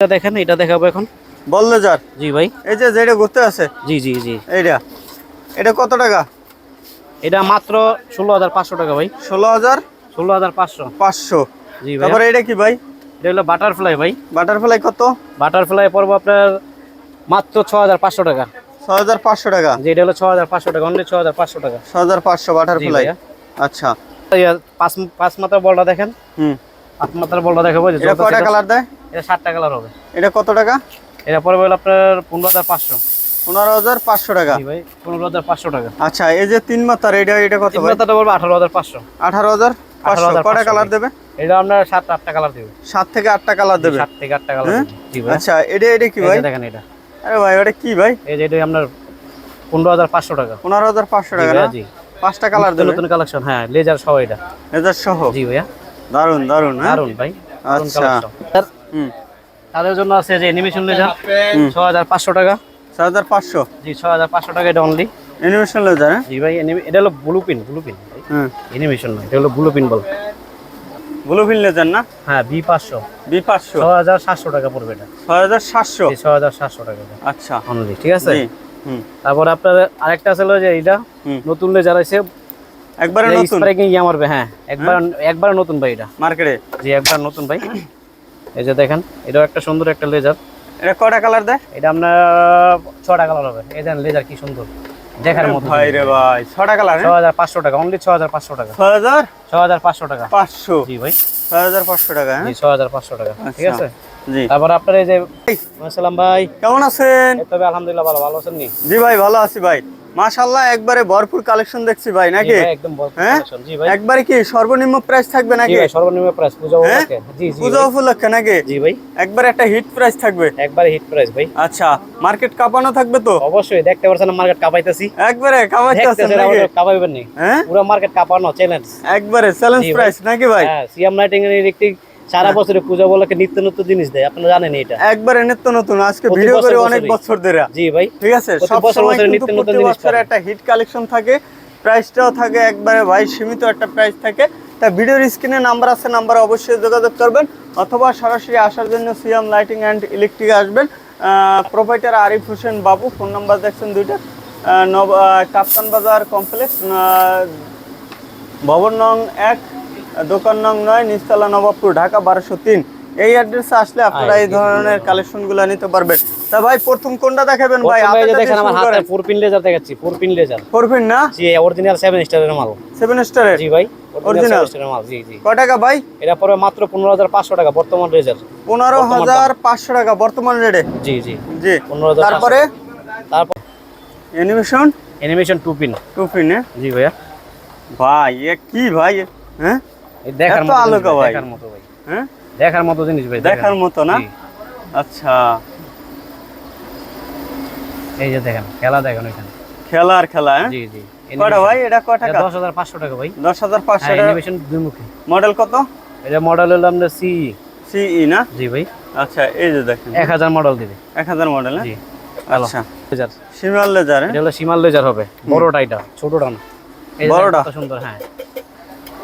এটা দেখেন এটা দেখাবো এখন। বল লেজার জি ভাই। এই যে যেটা ঘুরতে আছে জি জি জি। এইটা? এটা কত টাকা? এটা মাত্র ষোলো হাজার পাঁচশো টাকা ভাই। ষোলো হাজার ষোলো হাজার পাঁচশো। পাঁচশো। জি ভাই। তারপরে এটা কি ভাই? এটা হলো বাটারফ্লাই ভাই। বাটারফ্লাই কত? বাটারফ্লাই পড়ব আপনার মাত্র ছ হাজার পাঁচশো টাকা। ছ হাজার পাঁচশো টাকা? যে এটা হলো ছ হাজার পাঁচশো টাকা অনলি ছ হাজার পাঁচশো টাকা। ছ হাজার পাঁচশো বাটারফ্লাই। আচ্ছা। পাঁচ পাঁচ মাত্রার বলটা দেখেন। হুম। বলটা দেখাবো এটা কয়টা কালার দেয়? এটা ষাটটা কালার হবে। এটা কত টাকা? এটা আপনার পনেরো হাজার পাঁচশো। পনেরো হাজার পাঁচশো টাকা। ভাই পনেরো হাজার পাঁচশো টাকা। আচ্ছা এই যে তিন মাত্রার এটা এটা কত মাত্রাটা বলব আঠারো হাজার পাঁচশো। আঠারো হাজার পাঁচশো। 18,500 কয়টা কালার দেবে? এটা আপনার সাত আটটা কালার দেবে। সাত থেকে আটটা কালার দেবে? সাত থেকে আটটা কালার হ্যাঁ? আচ্ছা এটা এটা কি ভাই? দেখেন এটা। আরে ভাই ওটা কি ভাই? এই যে এটা আপনার পনেরো হাজার পাঁচশো টাকা। পনেরো হাজার পাঁচশো টাকা জি। পাঁচটা কালার দেবে। নতুন কালেকশন হ্যাঁ লেজার সহ এটা। লেজার সহ? জি ভাইয়া। দারুণ দারুণ হ্যাঁ? দারুণ ভাই আচ্ছা। স্যার? হুম। তাদের জন্য আছে যে অ্যানিমেশন লেজার। ছ হাজার পাঁচশো টাকা। ছয় হাজার পাঁচশো? জি ছ হাজার পাঁচশো টাকা এটা অনলি অ্যানিমেশন লেজার জি ভাই এটা হলো ব্লু পিন ব্লু পিন হুম। অ্যানিমেশন না এটা হলো ব্লু। পিন বল ব্লুফিন লেজার না? হ্যাঁ বি পাঁচশো। বি পাঁচশো? ছ হাজার সাতশো টাকা পড়বে এটা। ছয় হাজার সাতশো? ছ হাজার সাতশো টাকা আচ্ছা। অনলি ঠিক আছে? জি হুম। তারপর আপনার আরেকটা আছে যে এটা নতুন লেজার আছে একবারে নতুন? স্প্রেকিং ইয়া মারবে হ্যাঁ একবার একবার নতুন ভাই এটা। মার্কেটে? জি একবার নতুন ভাই। এই যে দেখেন এটাও একটা সুন্দর একটা লেজার এটা কয়টা কালার দেয়? এটা আপনার ছটা কালার হবে। এই দেখেন লেজার কি সুন্দর। দেখার মতো। ভাই রে ভাই ছটা কালার ছ হাজার পাঁচশো টাকা অনলি ছ হাজার পাঁচশো টাকা। ছয় হাজার ছ হাজার পাঁচশো টাকা। পাঁচশো? জি ভাই। ছয় হাজার পাঁচশো টাকা হ্যাঁ? ছ হাজার পাঁচশো টাকা। ঠিক আচ্ছা। আছে? তারপর আপনার এই যে আসসালাম ভাই। কেমন আছেন? তবে আলহামদুলিল্লাহ ভালো ভালো আছেন জি ভাই ভালো আছি ভাই। মাশাল্লাহ একবারে ভরপুর কালেকশন দেখছি ভাই নাকি? একদম ভরপুর হ্যাঁ? জি ভাই। একবারে কি সর্বনিম্ন প্রাইস থাকবে নাকি? সর্বনিম্ন প্রাইস পূজা হ্যাঁ? উপলক্ষে। জি জি পুজো উপলক্ষে নাকি? জি ভাই। একবারে একটা হিট প্রাইস থাকবে। একবারে হিট প্রাইস ভাই। আচ্ছা মার্কেট কাঁপানো থাকবে তো? অবশ্যই দেখতে পারছেন মার্কেট কাপাইতেছি। একবারে কামাইতে আছেন নাকি? কাপাইবেন নি। হ্যাঁ? পুরো মার্কেট কাপানো চ্যালেঞ্জ একবারে চ্যালেঞ্জ প্রাইস নাকি ভাই? হ্যাঁ সিএম লাইটিং এর ইলেকট্রিক সারা বছরে পূজা উপলক্ষে নিত্য নতুন জিনিস দেয় আপনারা জানেন এটা। একবারে নিত্য নতুন আজকে ভিডিও করে অনেক বছর ধরে। জি ভাই ঠিক আছে সব বছর সময় নিত্য নতুন জিনিস। একটা হিট কালেকশন থাকে প্রাইসটাও থাকে একবারে ভাই সীমিত একটা প্রাইস থাকে। তা ভিডিওর স্ক্রিনে নাম্বার আছে নাম্বারে অবশ্যই যোগাযোগ করবেন অথবা সরাসরি আসার জন্য C M lighting and electric আসবেন। প্রোভাইডার আরিফ হোসেন বাবু ফোন নাম্বার দেখছেন দুইটা। কাপ্তান বাজার কমপ্লেক্স ভবন নং এক দোকান নং নয় নিচতলা নবাবপুর ঢাকা বারোশো তিন। এই অ্যাড্রেসে আসলে আপনারা এই ধরনের কালেকশনগুলো নিতে পারবেন। তা ভাই প্রথম কোনটা দেখাবেন ভাই? এই দেখেন আমার হাতে। ফোর পিন লেজার দেখাচ্ছি ফোর পিন লেজার করবেন না? জি অরিজিনাল সেভেন স্টারের মাল। সেভেন স্টারের জি ভাই অরিজিনাল স্টারের মাল জি জি। কয় টাকা ভাই? এটা পরে মাত্র পনেরো হাজার পাঁচশো টাকা বর্তমান লেজার পনেরো হাজার পাঁচশো টাকা বর্তমান রেটে জি জি। জি। পনেরো হাজার তারপরে? তারপর animation animation two pin two পিনে জি ভাইয়া। ভাই এ কি ভাই? হ্যাঁ? দেখার মতো আলোকা ভাই। দেখার মতো ভাই। হ্যাঁ? দেখার মতো জিনিস ভাই দেখার মতো না? আচ্ছা। এই যে দেখেন খেলা দেখেন ওইখানে। খেলার খেলা হ্যাঁ? জি জি। ভাই? এটা কয় টাকা টাকা ভাই। পাঁচশো হ্যাঁ টাকা। অ্যানিমেশন দুই মুখে। মডেল কত? এটা মডেল হলো আপনার সি সিই না? জি ভাই। আচ্ছা এই যে দেখেন। এক হাজার মডেল দিবে। এক হাজার মডেল হ্যাঁ? জি। আচ্ছা। লেজার সিমাল লেজার এটা হলো সীমাল লেজার হবে। বড়টা এটা ছোটটা না। বড়টা? সুন্দর হ্যাঁ।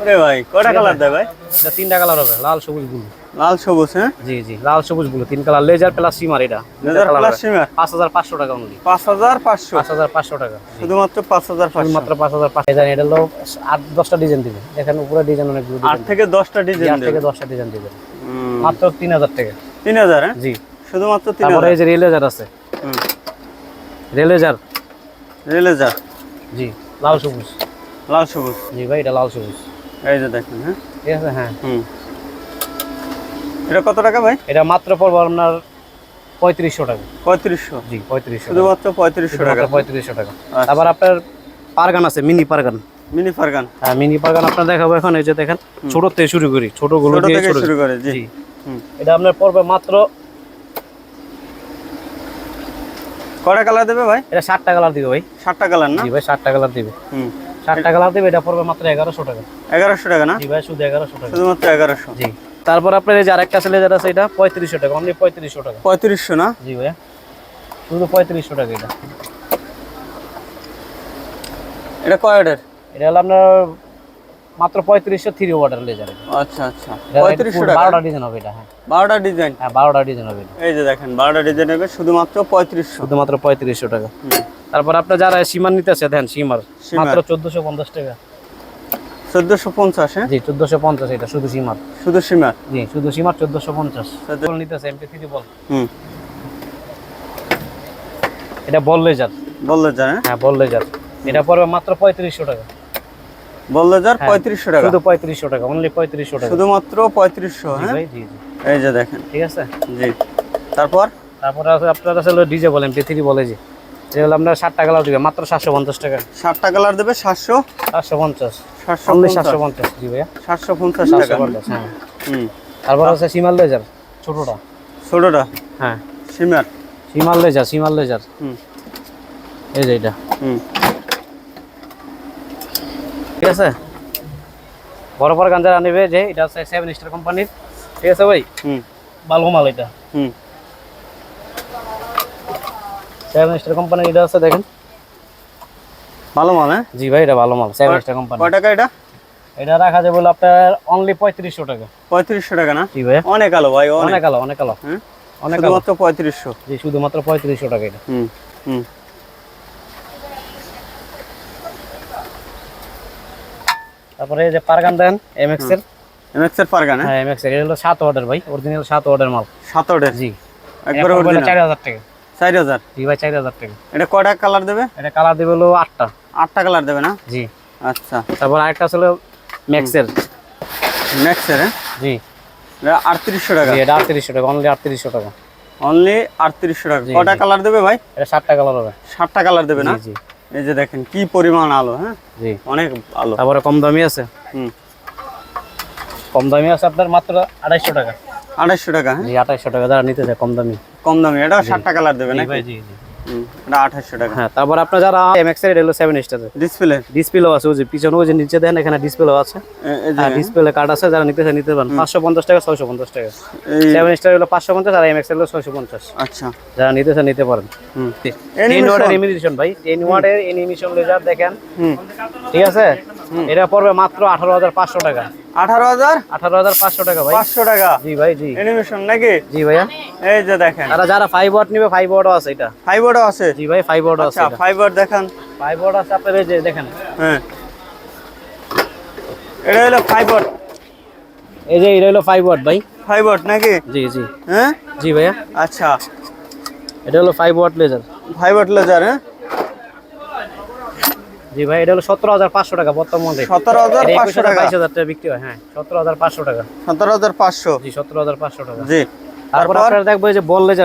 ওরে ভাই ঠিক কালার দেয় ভাই? এটা তিনটা কালার হবে লাল সবুজ ব্লু লাল সবুজ হ্যাঁ? জি জি লাল সবুজ ব্লু তিন কালার লেজার প্লাস সিমার এটা লেজার প্লাস সিমার পাঁচ হাজার পাঁচশো টাকা অনলি পাঁচ হাজার পাঁচশো? পাঁচ হাজার পাঁচশো টাকা শুধুমাত্র পাঁচ হাজার পাঁচশো? মাত্র পাঁচ হাজার পাঁচ হাজার এটা হলো আট দশটা ডিজাইন দিবে। দেখেন উপরে ডিজাইন অনেকগুলো আট থেকে দশটা ডিজাইন আট থেকে দশটা ডিজাইন দিবে। মাত্র তিন হাজার টাকা। তিন হাজার হ্যাঁ? জি। শুধুমাত্র তিন তারপরে হাজার এই যে রেলেজার আছে। হুম, রেলেজার রেলেজার জি লাল সবুজ। লাল সবুজ। জি ভাই এটা লাল সবুজ। এই যে দেখেন হ্যাঁ? ঠিক আছে হ্যাঁ। হুম। এটা কত টাকা ভাই? এটা মাত্র পড়ব আপনার পঁয়ত্রিশশো টাকা। পঁয়ত্রিশশো? জি পঁয়ত্রিশশো শুধুমাত্র পঁয়ত্রিশশো টাকা। পঁয়ত্রিশশো টাকা। আচ্ছা। তারপর আপনার পারগান আছে মিনি পারগান। মিনি ফারগান হ্যাঁ মিনি পারগান আপনার দেখাবো এখন এই যে দেখেন ছোট থেকে শুরু করি ছোটগুলো দিয়ে শুরু করে জি। এটা আপনার পড়বে মাত্র কয়টা কালার দেবে ভাই? এটা ষাটটা কালার দিবে ভাই। ষাটটা কালার না? জি ভাই ষাটটা কালার দিবে। হুম। ষাটটা কালার লাগবে এটা পড়বে মাত্র এগারোশো টাকা। এগারোশো টাকা না? জি ভাই শুধু এগারোশো টাকা। শুধুমাত্র এগারোশো? জি। তারপর আপনার এই যে আরেকটা ছেলে যেটা আছে এটা পঁয়ত্রিশশো টাকা অনলি পঁয়ত্রিশশো টাকা। পঁয়ত্রিশশো না? জি ভাই শুধু পঁয়ত্রিশশো টাকা এটা। এটা কয় অর্ডার এটা হলো আপনার মাত্র পঁয়ত্রিশশো থ্রি ওয়াটার লেজার আচ্ছা আচ্ছা। পঁয়ত্রিশশো টাকা? বারোটা ডিজাইন হবে এটা হ্যাঁ। বারোটা ডিজাইন হ্যাঁ বারোটা ডিজাইন হবে এই যে দেখেন বারোটা ডিজাইন হবে শুধুমাত্র পঁয়ত্রিশশো। শুধুমাত্র পঁয়ত্রিশশো টাকা। তারপর আপনার যারা সীমার নিতেছে দেন সীমার সীমার। মাত্র চোদ্দশো পঞ্চাশ টাকা। চোদ্দশো পঞ্চাশ হ্যাঁ? জি চোদ্দশো পঞ্চাশ এটা শুধু সীমার। শুধু সীমার? জি শুধু সীমার চোদ্দশো পঞ্চাশ। M P three ball. হুম। এটা বল লেজার হ্যাঁ? হ্যাঁ বল লেজার এটা পড়বে মাত্র পঁয়ত্রিশশো টাকা। বললে যার হ্যাঁ। পঁয়ত্রিশশো টাকা। শুধু পঁয়ত্রিশশো টাকা অনলি পঁয়ত্রিশশো টাকা। শুধুমাত্র পঁয়ত্রিশশো হ্যাঁ? এই যে দেখেন। ঠিক আছে? জি। তারপর? তারপরে আছে আপনার আসলে ডিজে বলেন পি থ্রি বলে যে। হলো আপনার ষাট টাকা দিবে মাত্র সাতশো পঞ্চাশ টাকা। ষাটটা কালার দেবে সাতশো? সাতশো পঞ্চাশ। সাতশো সাতশো পঞ্চাশ জি ভাইয়া। সাতশো পঞ্চাশ সাতশো টাকা পঞ্চাশ হ্যাঁ। তারপর আছে সিমাল লেজার ছোটোটা। ছোটোটা? হ্যাঁ। Small small laser small laser. হুম। এই যে এটা। হুম। ঠিক আছে? বড় বড় গাঞ্জারা নেবে যে এটা আছে সেভেন স্টার কোম্পানির। ঠিক আছে ভাই? হুম। ভালো মাল এটা। হুম। সেভেন স্টার কোম্পানির এটা আছে দেখেন। ভালো মাল হ্যাঁ? জি ভাই এটা ভালো মাল সেভেন স্টার কোম্পানি কয় টাকা এটা? এটা রাখা যাবে বলে আপনার অনলি পঁয়ত্রিশশো টাকা। পঁয়ত্রিশশো টাকা না? জি ভাই। অনেক আলো ভাই অনেক আলো অনেক আলো। হ্যাঁ? অনেক আলো। শুধুমাত্র পঁয়ত্রিশশো। জি শুধুমাত্র পঁয়ত্রিশশো টাকা এটা। হুম হুম। তারপরে এই যে পারগান দেন এমএক্স এর। এমএক্স এর পারগান হ্যাঁ? হ্যাঁ এমএক্স এর। এটা হলো সাত অর্ডার ভাই অরিজিনাল সাত অর্ডার মাল। সাতটের জি। একবারে অরিজিনাল চার হাজার টাকা। চার হাজার? জি ভাই চার হাজার টাকা। এটা কয়টা কালার দেবে? এটা কালার দেবে হলো আটটা। আটটা কালার দেবে না? জি। আচ্ছা। তারপর আরেকটা ছিল ম্যাক্সের হ্যাঁ? জি। এটা আটত্রিশশো টাকা। জি এটা আটত্রিশশো টাকা অনলি আটত্রিশশো টাকা। অনলি আটত্রিশশো টাকা। জি, কয়টা কালার দেবে ভাই? এটা ষাটটা কালার হবে। ষাটটা কালার দেবে না? জি। এই যে দেখেন কি পরিমাণ আলো হ্যাঁ? জি। অনেক আলো। তারপরে কম দামি আছে? হুম। কম দামি আছে আপনার মাত্র আড়াইশো টাকা। আড়াইশো টাকা হ্যাঁ? জি আঠাইশো টাকা যারা নিতে চায় কম দামি। কম দামি এটা ষাটটা কালার দেবে জি নাকি? ভাই জি জি। এটা আঠাশশো টাকা। হ্যাঁ তারপর আপনার যারা এমএক্স এর হলো ডিসপ্লে ডিসপ্লেও আছে ওই যে পিছনে ওই যে নিচে দেন এখানে ডিসপ্লেও আছে। হ্যাঁ ডিসপ্লে কার্ড আছে যারা নিতে নিতে পারেন। পাঁচশো পঞ্চাশ টাকা ছয়শো পঞ্চাশ টাকা। এই সেভেন স্টার হলো পাঁচশো পঞ্চাশ আর এমএক্স হলো ছয়শো পঞ্চাশ। আচ্ছা। যারা নিতে নিতে পারেন। হুম। টেন ওয়াটের এনিমিশন ভাই। টেন ওয়াটের এনিমিশন লেজার দেখেন। ঠিক আছে? এটা পড়বে মাত্র আঠারো হাজার পাঁচশো টাকা। আঠারো হাজার? আঠারো হাজার পাঁচশো টাকা ভাই। পাঁচশো টাকা। জি ভাই জি। অ্যানিমেশন নাকি? জি ভাইয়া। এই যে দেখেন। তারা যারা ফাইভ ওয়াট নিবে ফাইভ ওয়াটও আছে এটা। ফাইভ ওয়াটও আছে? জি ভাই ফাইভ ওয়াটও আছে আচ্ছা ফাইভ ওয়াট দেখান। ফাইভ ওয়াট আছে আপনার এই যে দেখেন। হ্যাঁ। এটা হলো ফাইভ ওয়াট এই যে এটা হলো ফাইভ ওয়াট ভাই। ফাইভ ওয়াট নাকি? জি জি। হ্যাঁ? জি ভাইয়া। আচ্ছা। এটা হলো five watt laser five watt laser হ্যাঁ? জি ভাই এটা হলো সতেরো হাজার পাঁচশো টাকা বর্তমানে। সতেরো হাজার পাঁচশো টাকা বাইশ হাজার টাকা বিক্রি হয় হ্যাঁ সতেরো হাজার পাঁচশো টাকা। সতেরো হাজার পাঁচশো। জি সতেরো হাজার পাঁচশো টাকা। জি। তারপর আপনারা দেখব যে বল লেজার